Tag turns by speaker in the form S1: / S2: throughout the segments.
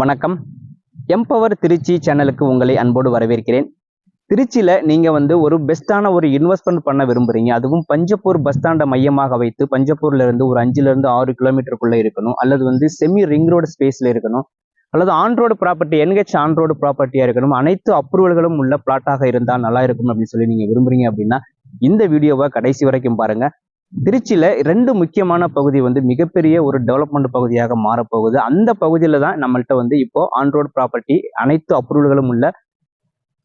S1: வணக்கம். எம்பவர் திருச்சி சேனலுக்கு உங்களை அன்போடு வரவேற்கிறேன். திருச்சியில் நீங்கள் வந்து ஒரு பெஸ்ட்டான ஒரு இன்வெஸ்ட்மெண்ட் பண்ண விரும்புறீங்க. அதுவும் பஞ்சப்பூர் பஸ் ஸ்டாண்டை மையமாக வைத்து பஞ்சப்பூர்ல இருந்து ஒரு அஞ்சுலேருந்து ஆறு கிலோமீட்டருக்குள்ளே இருக்கணும். அல்லது வந்து செமி ரிங் ரோடு ஸ்பேஸில் இருக்கணும். அல்லது on road property N H on road ப்ராப்பர்ட்டியாக இருக்கணும். அனைத்து அப்ரூவல்களும் உள்ள பிளாட்டாக இருந்தால் நல்லா இருக்கும் அப்படின்னு சொல்லி நீங்கள் விரும்புறீங்க அப்படின்னா இந்த வீடியோவை கடைசி வரைக்கும் பாருங்கள் திருச்சியில் ரெண்டு முக்கியமான பகுதி வந்து மிகப்பெரிய ஒரு டெவலப்மெண்ட் பகுதியாக மாறப்போகுது. அந்த பகுதியில் தான் நம்மள்கிட்ட வந்து இப்போ ஆன்ரோட் ப்ராப்பர்ட்டி அனைத்து அப்ரூவல்களும் உள்ள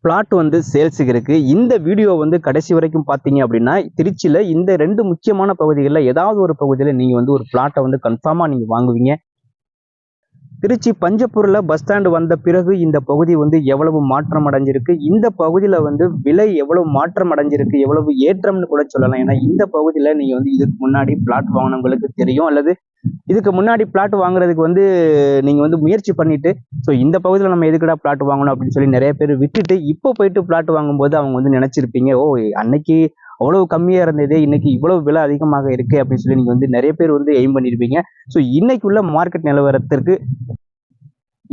S1: பிளாட் வந்து சேல்ஸுக்கு இருக்கு. இந்த வீடியோ வந்து கடைசி வரைக்கும் பார்த்தீங்க அப்படின்னா திருச்சியில் இந்த ரெண்டு முக்கியமான பகுதிகளில் ஏதாவது ஒரு பகுதியில் நீங்கள் வந்து ஒரு பிளாட்டை வந்து கன்ஃபார்மாக நீங்கள் வாங்குவீங்க. திருச்சி பஞ்சப்பூரில் பஸ் ஸ்டாண்டு வந்த பிறகு இந்த பகுதி வந்து எவ்வளவு மாற்றம் அடைஞ்சிருக்கு இந்த பகுதியில் வந்து விலை எவ்வளவு மாற்றம் அடைஞ்சிருக்கு எவ்வளவு ஏற்றம்னு கூட சொல்லலாம். ஏன்னா இந்த பகுதியில் நீங்கள் வந்து இதுக்கு முன்னாடி பிளாட் வாங்கினவங்களுக்கு தெரியும். அல்லது இதுக்கு முன்னாடி பிளாட் வாங்குறதுக்கு வந்து நீங்கள் வந்து முயற்சி பண்ணிட்டு ஸோ இந்த பகுதியில் நம்ம எதுக்கடா பிளாட் வாங்கணும் அப்படின்னு சொல்லி நிறைய பேர் விட்டுட்டு இப்போ போயிட்டு பிளாட் வாங்கும்போது அவங்க வந்து நினச்சிருப்பீங்க ஓ அன்னைக்கு அவ்வளவு கம்மியாக இருந்ததே இன்னைக்கு இவ்வளவு விலை அதிகமாக இருக்கு அப்படின்னு சொல்லி நீங்கள் வந்து நிறைய பேர் வந்து எய்ம் பண்ணியிருப்பீங்க ஸோ இன்னைக்கு உள்ள மார்க்கெட் நிலவரத்திற்கு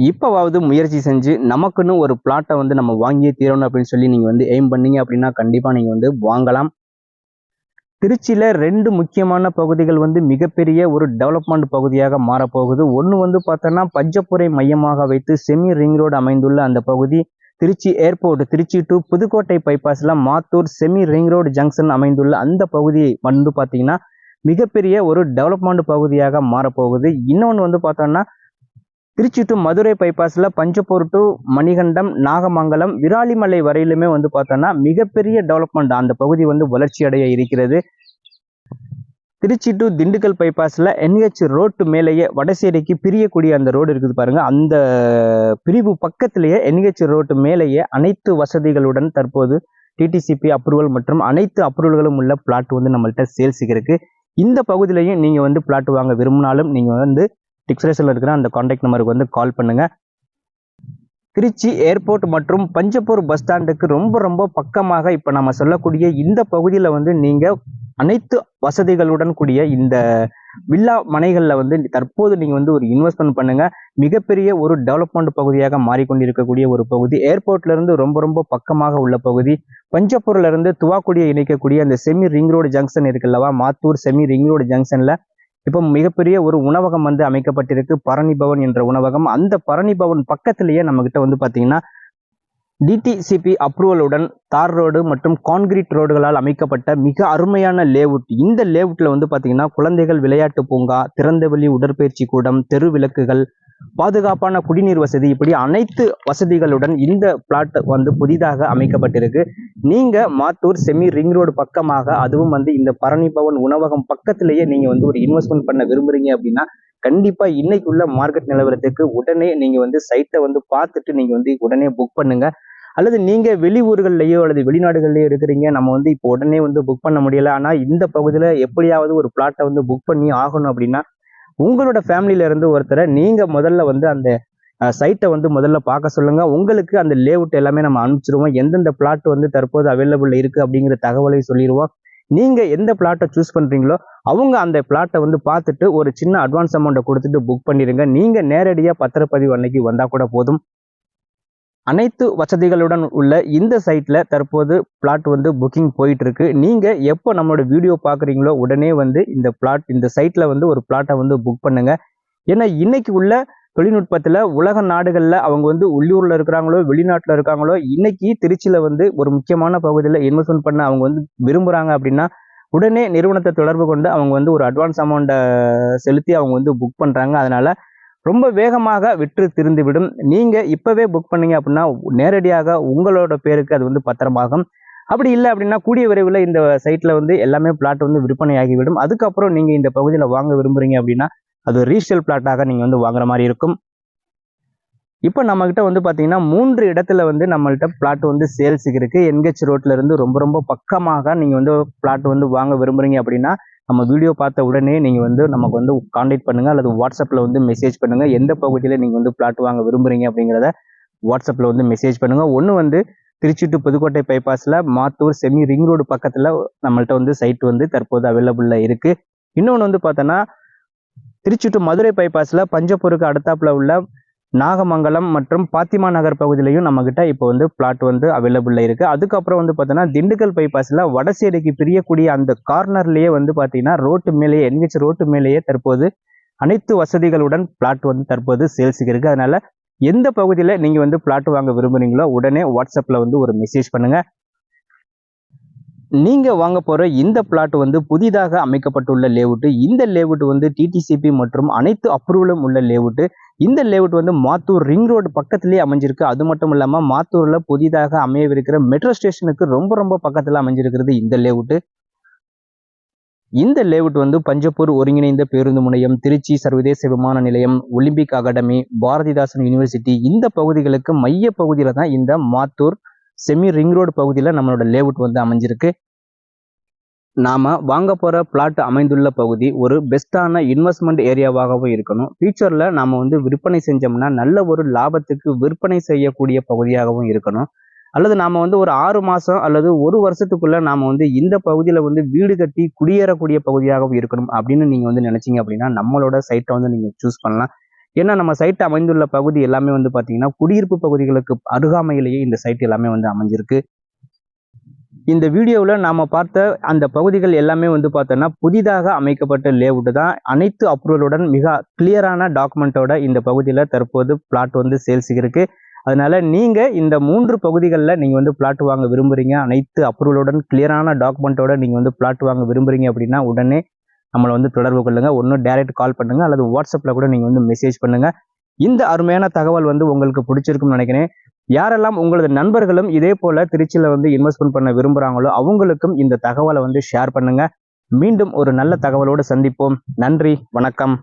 S1: இப்போவாவது முயற்சி செஞ்சு நமக்குன்னு ஒரு பிளாட்டை வந்து நம்ம வாங்கியே தீரணும் அப்படின்னு சொல்லி நீங்கள் வந்து எய்ம் பண்ணீங்க அப்படின்னா கண்டிப்பாக நீங்கள் வந்து வாங்கலாம். திருச்சியில் ரெண்டு முக்கியமான பகுதிகள் வந்து மிகப்பெரிய ஒரு டெவலப்மெண்ட் பகுதியாக மாறப்போகுது. ஒன்று வந்து பார்த்தோன்னா பஞ்சப்புரை மையமாக வைத்து செமி ரிங் ரோடு அமைந்துள்ள அந்த பகுதி. Trichy airport Trichy to Pudukkottai பைபாஸில் Mathur semi ring road junction அமைந்துள்ள அந்த பகுதி வந்து பார்த்தீங்கன்னா மிகப்பெரிய ஒரு டெவலப்மெண்ட் பகுதியாக மாறப்போகுது. இன்னொன்று வந்து பார்த்தோன்னா திருச்சி டு மதுரை பைபாஸில் பஞ்சப்பூர் டு மணிகண்டம் நாகமங்கலம் விராலிமலை வரையிலுமே வந்து பார்த்தோன்னா மிகப்பெரிய டெவலப்மெண்ட் அந்த பகுதி வந்து வளர்ச்சி அடைய இருக்கிறது. திருச்சி டு திண்டுக்கல் பைபாஸில் என்ஹெச் ரோட்டு மேலேயே வடசேரிக்கு பிரியக்கூடிய அந்த ரோடு இருக்குது பாருங்கள் அந்த பிரிவு பக்கத்திலேயே என்ஹெச் ரோட்டு மேலேயே அனைத்து வசதிகளுடன் தற்போது டிடிசிபி அப்ரூவல் மற்றும் அனைத்து அப்ரூவல்களும் உள்ள பிளாட் வந்து நம்மள்கிட்ட சேல்ஸுக்கு இருக்குது இந்த பகுதியிலையும் நீங்கள் வந்து பிளாட் வாங்க விரும்பினாலும் நீங்கள் வந்து டிஸ்கிரிப்ஷனில் இருக்கிற அந்த காண்டாக்ட் நம்பருக்கு வந்து கால் பண்ணுங்க. திருச்சி ஏர்போர்ட் மற்றும் பஞ்சப்பூர் பஸ் ஸ்டாண்டுக்கு ரொம்ப ரொம்ப பக்கமாக இப்போ நம்ம சொல்லக்கூடிய இந்த பகுதியில் வந்து நீங்கள் அனைத்து வசதிகளுடன் கூடிய இந்த வில்லா மனைகளில் வந்து தற்போது நீங்கள் வந்து ஒரு இன்வெஸ்ட்மெண்ட் பண்ணுங்க. மிகப்பெரிய ஒரு டெவலப்மெண்ட் பகுதியாக மாறிக்கொண்டிருக்கக்கூடிய ஒரு பகுதி. ஏர்போர்ட்ல இருந்து ரொம்ப ரொம்ப பக்கமாக உள்ள பகுதி. பஞ்சப்பூர்ல இருந்து துவாக்குடியை இணைக்கக்கூடிய அந்த செமி ரிங் ரோடு ஜங்ஷன் இருக்குல்லவா மாத்தூர் செமி ரிங் ரோடு ஜங்ஷன்ல இப்போ மிகப்பெரிய ஒரு உணவகம் வந்து அமைக்கப்பட்டிருக்கு. பரணி பவன் என்ற உணவகம். அந்த பரணி பவன் பக்கத்திலேயே நம்ம கிட்ட வந்து பார்த்தீங்கன்னா டிடிசிபி அப்ரூவலுடன் தார் ரோடு மற்றும் கான்கிரீட் ரோடுகளால் அமைக்கப்பட்ட மிக அருமையான லேவுட் இந்த லேவுட்டில் வந்து பார்த்தீங்கன்னா குழந்தைகள் விளையாட்டு பூங்கா திறந்தவெளி உடற்பயிற்சி கூடம் தெரு விளக்குகள் பாதுகாப்பான குடிநீர் வசதி. இப்படி அனைத்து வசதிகளுடன் இந்த பிளாட் வந்து புதிதாக அமைக்கப்பட்டிருக்கு. நீங்க மாத்தூர் செமி ரிங் ரோடு பக்கமாக அதுவும் வந்து இந்த பரணி பவன் உணவகம் பக்கத்திலேயே நீங்க வந்து ஒரு இன்வெஸ்ட்மெண்ட் பண்ண விரும்புறீங்க அப்படின்னா கண்டிப்பா இன்னைக்குள்ள மார்க்கெட் நிலவரத்துக்கு உடனே நீங்க வந்து சைட்டை வந்து பார்த்துட்டு நீங்க வந்து உடனே புக் பண்ணுங்க. அல்லது நீங்க வெளியூர்கள்லயோ அல்லது வெளிநாடுகள்லயோ இருக்கிறீங்க நம்ம வந்து இப்போ உடனே வந்து புக் பண்ண முடியல. ஆனா இந்த பகுதியில எப்படியாவது ஒரு பிளாட்டை வந்து புக் பண்ணி ஆகணும் அப்படின்னா உங்களோட ஃபேமிலியில இருந்து ஒருத்தரை நீங்க முதல்ல வந்து அந்த சைட்டை வந்து முதல்ல பார்க்க சொல்லுங்க. உங்களுக்கு அந்த லேஅவுட் எல்லாமே நம்ம அனுப்பிச்சிருவோம். எந்தெந்த பிளாட் வந்து தற்போது அவைலபிள் இருக்கு அப்படிங்கிற தகவலை சொல்லிடுவோம் நீங்க எந்த பிளாட்டை சூஸ் பண்றீங்களோ அவங்க அந்த பிளாட்டை வந்து பார்த்துட்டு ஒரு சின்ன அட்வான்ஸ் அமௌண்ட்டை கொடுத்துட்டு புக் பண்ணிடுங்க நீங்க நேரடியாக பத்திரப்பதிவு அன்னைக்கு வந்தா கூட போதும். அனைத்து வசதிகளுடன் உள்ள இந்த சைட்டில் தற்போது பிளாட் வந்து புக்கிங் போயிட்டுருக்கு. நீங்கள் எப்போ நம்மளோட வீடியோ பார்க்குறீங்களோ உடனே வந்து இந்த பிளாட் இந்த சைட்டில் வந்து ஒரு பிளாட்டை வந்து புக் பண்ணுங்கள் ஏன்னா இன்றைக்கி உள்ள தொழில்நுட்பத்தில் உலக நாடுகளில் அவங்க வந்து உள்ளூரில் இருக்கிறாங்களோ வெளிநாட்டில் இருக்காங்களோ இன்னைக்கு திருச்சியில் வந்து ஒரு முக்கியமான பகுதியில் இன்வெஸ்ட்மெண்ட் பண்ண அவங்க வந்து விரும்புகிறாங்க அப்படின்னா உடனே நிறுவனத்தை தொடர்பு கொண்டு அவங்க வந்து ஒரு அட்வான்ஸ் அமௌண்ட்டை செலுத்தி அவங்க வந்து புக் பண்ணுறாங்க அதனால் ரொம்ப வேகமாக விற்று திருந்துவிடும். நீங்கள் இப்போவே புக் பண்ணீங்க அப்படின்னா நேரடியாக உங்களோட பேருக்கு அது வந்து பத்திரமாகும். அப்படி இல்லை அப்படின்னா கூடிய விரைவில் இந்த சைட்டில் வந்து எல்லாமே பிளாட் வந்து விற்பனை ஆகிவிடும் அதுக்கப்புறம் நீங்கள் இந்த பகுதியில் வாங்க விரும்புகிறீங்க அப்படின்னா அது ரீசேல் பிளாட்டாக நீங்கள் வந்து வாங்குற மாதிரி இருக்கும். இப்போ நம்மக்கிட்ட வந்து பார்த்தீங்கன்னா மூன்று இடத்துல வந்து நம்மள்கிட்ட பிளாட் வந்து சேல்ஸுக்கு இருக்குது என்ஹெச் ரோட்டில் இருந்து ரொம்ப ரொம்ப பக்கமாக நீங்கள் வந்து பிளாட் வந்து வாங்க விரும்புகிறீங்க அப்படின்னா நம்ம வீடியோ பார்த்த உடனே நீங்கள் வந்து நமக்கு வந்து காண்டாக்ட் பண்ணுங்கள் அல்லது வாட்ஸ்அப்பில் வந்து மெசேஜ் பண்ணுங்கள் எந்த பகுதியில் நீங்கள் வந்து பிளாட் வாங்க விரும்புகிறீங்க அப்படிங்கிறத வாட்ஸ்அப்பில் வந்து மெசேஜ் பண்ணுங்கள் ஒன்று வந்து திருச்சி டு புதுக்கோட்டை பைபாஸில் மாத்தூர் செமி ரிங் ரோடு பக்கத்தில் நம்மள்ட்ட வந்து சைட் வந்து தற்போது அவைலபிளில் இருக்குது இன்னொன்று வந்து பார்த்தோன்னா திருச்சி டு மதுரை பைபாஸில் பஞ்சப்பூருக்கு அடுத்தாப்பில் உள்ள நாகமங்கலம் மற்றும் பாத்திமா நகர் பகுதியிலையும் நம்மக்கிட்ட இப்போ வந்து பிளாட் வந்து அவைலபிளில் இருக்குது அதுக்கப்புறம் வந்து பார்த்தோன்னா திண்டுக்கல் பைபாஸில் வடசேரிக்கு பிரியக்கூடிய அந்த கார்னர்லேயே வந்து பார்த்தீங்கன்னா ரோட்டு மேலேயே என்ஹெச் ரோட்டு மேலேயே தற்போது அனைத்து வசதிகளுடன் பிளாட் வந்து தற்போது சேல்ஸுக்கு இருக்குது அதனால் எந்த பகுதியில் நீங்கள் வந்து பிளாட் வாங்க விரும்புகிறீங்களோ உடனே வாட்ஸ்அப்பில் வந்து ஒரு மெசேஜ் பண்ணுங்கள் நீங்கள் வாங்க போகிற இந்த பிளாட் வந்து புதிதாக அமைக்கப்பட்டுள்ள லேவுட்டு இந்த லேவுட் வந்து டிடிசிபி மற்றும் அனைத்து அப்ரூவலும் உள்ள லேவுட்டு இந்த லேவுட் வந்து மாத்தூர் ரிங் ரோடு பக்கத்துலேயே அமைஞ்சிருக்கு. அது மட்டும் இல்லாமல் மாத்தூரில் புதிதாக அமையவிருக்கிற மெட்ரோ ஸ்டேஷனுக்கு ரொம்ப ரொம்ப பக்கத்தில் அமைஞ்சிருக்கிறது இந்த லேவுட்டு இந்த லேவுட் வந்து பஞ்சப்பூர் ஒருங்கிணைந்த பேருந்து முனையம் திருச்சி சர்வதேச விமான நிலையம் ஒலிம்பிக் அகாடமி பாரதிதாசன் யூனிவர்சிட்டி. இந்த பகுதிகளுக்கு மைய பகுதியில் தான் இந்த மாத்தூர் செமி ரிங் ரோடு பகுதியில் நம்மளோட லேவுட் வந்து அமைஞ்சிருக்கு. நாம வாங்க போகிற பிளாட் அமைந்துள்ள பகுதி ஒரு பெஸ்டான இன்வெஸ்ட்மெண்ட் ஏரியாவாகவும் இருக்கணும். ஃபியூச்சரில் நாம் வந்து விற்பனை செஞ்சோம்னா நல்ல ஒரு லாபத்துக்கு விற்பனை செய்யக்கூடிய பகுதியாகவும் இருக்கணும். அல்லது நாம் வந்து ஒரு ஆறு மாதம் அல்லது ஒரு வருஷத்துக்குள்ளே நாம் வந்து இந்த பகுதியில் வந்து வீடு கட்டி குடியேறக்கூடிய பகுதியாகவும் இருக்கணும் அப்படின்னு நீங்கள் வந்து நினச்சிங்க அப்படின்னா நம்மளோட சைட்டை வந்து நீங்கள் சூஸ் பண்ணலாம். ஏன்னா நம்ம சைட் அமைந்துள்ள பகுதி எல்லாமே வந்து பார்த்தீங்கன்னா குடியிருப்பு பகுதிகளுக்கு அருகாமையிலேயே இந்த சைட் எல்லாமே வந்து அமைஞ்சிருக்கு. இந்த வீடியோவில் நாம் பார்த்த அந்த பகுதிகள் எல்லாமே வந்து பார்த்தோன்னா புதிதாக அமைக்கப்பட்ட லேவுட்டு தான். அனைத்து அப்ரூவலுடன் மிக கிளியரான டாக்குமெண்ட்டோட இந்த பகுதியில் தற்போது பிளாட் வந்து சேல்ஸுக்கு இருக்கு. அதனால நீங்கள் இந்த மூன்று பகுதிகளில் நீங்கள் வந்து பிளாட் வாங்க விரும்புறீங்க அனைத்து அப்ரூவலுடன் கிளியரான டாக்குமெண்ட்டோட நீங்கள் வந்து பிளாட் வாங்க விரும்புறீங்க அப்படின்னா உடனே நம்மளை வந்து தொடர்பு கொள்ளுங்கள் ஒன்று டேரெக்ட் கால் பண்ணுங்கள் அல்லது வாட்ஸ்அப்பில் கூட நீங்கள் வந்து மெசேஜ் பண்ணுங்கள் இந்த அருமையான தகவல் வந்து உங்களுக்கு பிடிச்சிருக்கும்னு நினைக்கிறேன். யாரெல்லாம் உங்களது நண்பர்களும் இதே போல் திருச்சியில் வந்து இன்வெஸ்ட்மெண்ட் பண்ண விரும்புகிறாங்களோ அவங்களுக்கும் இந்த தகவலை வந்து ஷேர் பண்ணுங்கள் மீண்டும் ஒரு நல்ல தகவலோடு சந்திப்போம். நன்றி. வணக்கம்.